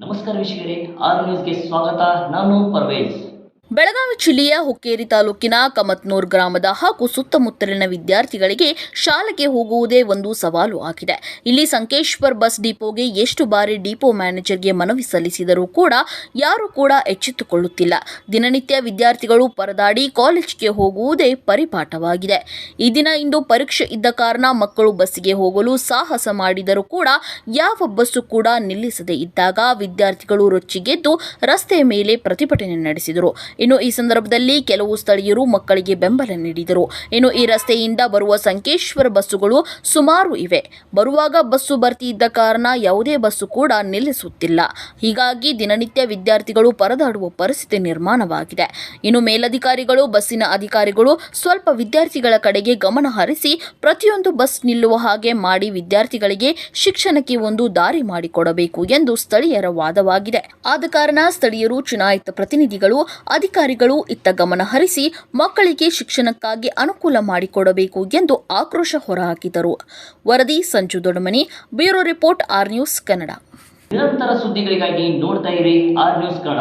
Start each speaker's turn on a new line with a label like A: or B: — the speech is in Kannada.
A: ನಮಸ್ಕಾರ ವೀಕ್ಷಕರೇ ಆರ್ ನ್ಯೂಸ್ಗೆ ಸ್ವಾಗತ. ನಾನು ಪರ್ವೇಜ್.
B: ಬೆಳಗಾವಿ ಜಿಲ್ಲೆಯ ಹುಕ್ಕೇರಿ ತಾಲೂಕಿನ ಕಮತ್ನೂರ್ ಗ್ರಾಮದ ಹಾಗೂ ಸುತ್ತಮುತ್ತಲಿನ ವಿದ್ಯಾರ್ಥಿಗಳಿಗೆ ಶಾಲೆಗೆ ಹೋಗುವುದೇ ಒಂದು ಸವಾಲು ಆಗಿದೆ. ಇಲ್ಲಿ ಸಂಕೇಶ್ವರ್ ಬಸ್ ಡಿಪೋಗೆ ಎಷ್ಟು ಬಾರಿ ಡಿಪೋ ಮ್ಯಾನೇಜರ್ಗೆ ಮನವಿ ಸಲ್ಲಿಸಿದರೂ ಕೂಡ ಯಾರೂ ಕೂಡ ಎಚ್ಚೆತ್ತುಕೊಳ್ಳುತ್ತಿಲ್ಲ. ದಿನನಿತ್ಯ ವಿದ್ಯಾರ್ಥಿಗಳು ಪರದಾಡಿ ಕಾಲೇಜಿಗೆ ಹೋಗುವುದೇ ಪರಿಪಾಠವಾಗಿದೆ. ಈ ದಿನ ಇಂದು ಪರೀಕ್ಷೆ ಇದ್ದ ಕಾರಣ ಮಕ್ಕಳು ಬಸ್ಸಿಗೆ ಹೋಗಲು ಸಾಹಸ ಮಾಡಿದರೂ ಕೂಡ ಯಾವ ಬಸ್ಸು ಕೂಡ ನಿಲ್ಲಿಸದೇ ಇದ್ದಾಗ ವಿದ್ಯಾರ್ಥಿಗಳು ರೊಚ್ಚಿಗೆದ್ದು ರಸ್ತೆಯ ಮೇಲೆ ಪ್ರತಿಭಟನೆ ನಡೆಸಿದರು. ಇನ್ನು ಈ ಸಂದರ್ಭದಲ್ಲಿ ಕೆಲವು ಸ್ಥಳೀಯರು ಮಕ್ಕಳಿಗೆ ಬೆಂಬಲ ನೀಡಿದರು. ಇನ್ನು ಈ ರಸ್ತೆಯಿಂದ ಬರುವ ಸಂಕೇಶ್ವರ ಬಸ್ಸುಗಳು ಸುಮಾರು ಇವೆ. ಬರುವಾಗ ಬಸ್ಸು ಭರ್ತಿ ಇದ್ದ ಕಾರಣ ಯಾವುದೇ ಬಸ್ಸು ಕೂಡ ನಿಲ್ಲಿಸುತ್ತಿಲ್ಲ. ಹೀಗಾಗಿ ದಿನನಿತ್ಯ ವಿದ್ಯಾರ್ಥಿಗಳು ಪರದಾಡುವ ಪರಿಸ್ಥಿತಿ ನಿರ್ಮಾಣವಾಗಿದೆ. ಇನ್ನು ಮೇಲಧಿಕಾರಿಗಳು, ಬಸ್ಸಿನ ಅಧಿಕಾರಿಗಳು ಸ್ವಲ್ಪ ವಿದ್ಯಾರ್ಥಿಗಳ ಕಡೆಗೆ ಗಮನ ಹರಿಸಿ ಪ್ರತಿಯೊಂದು ಬಸ್ ನಿಲ್ಲುವ ಹಾಗೆ ಮಾಡಿ ವಿದ್ಯಾರ್ಥಿಗಳಿಗೆ ಶಿಕ್ಷಣಕ್ಕೆ ಒಂದು ದಾರಿ ಮಾಡಿಕೊಡಬೇಕು ಎಂದು ಸ್ಥಳೀಯರ ವಾದವಾಗಿದೆ. ಆದ ಕಾರಣ ಸ್ಥಳೀಯರು, ಚುನಾಯಿತ ಪ್ರತಿನಿಧಿಗಳು ಅಧಿಕಾರಿಗಳು ಇತ್ತ ಗಮನ ಹರಿಸಿ ಮಕ್ಕಳಿಗೆ ಶಿಕ್ಷಣಕ್ಕಾಗಿ ಅನುಕೂಲ ಮಾಡಿಕೊಡಬೇಕು ಎಂದು ಆಕ್ರೋಶ ಹೊರಹಾಕಿದರು. ವರದಿ Sanju Dodamani bureau report R News Kannada.
A: ನಿರಂತರ ಸುದ್ದಿಗಳಿಗಾಗಿ ನೋಡ್ತಾ ಇರಿ ಆರ್ ನ್ಯೂಸ್ ಕನ್ನಡ.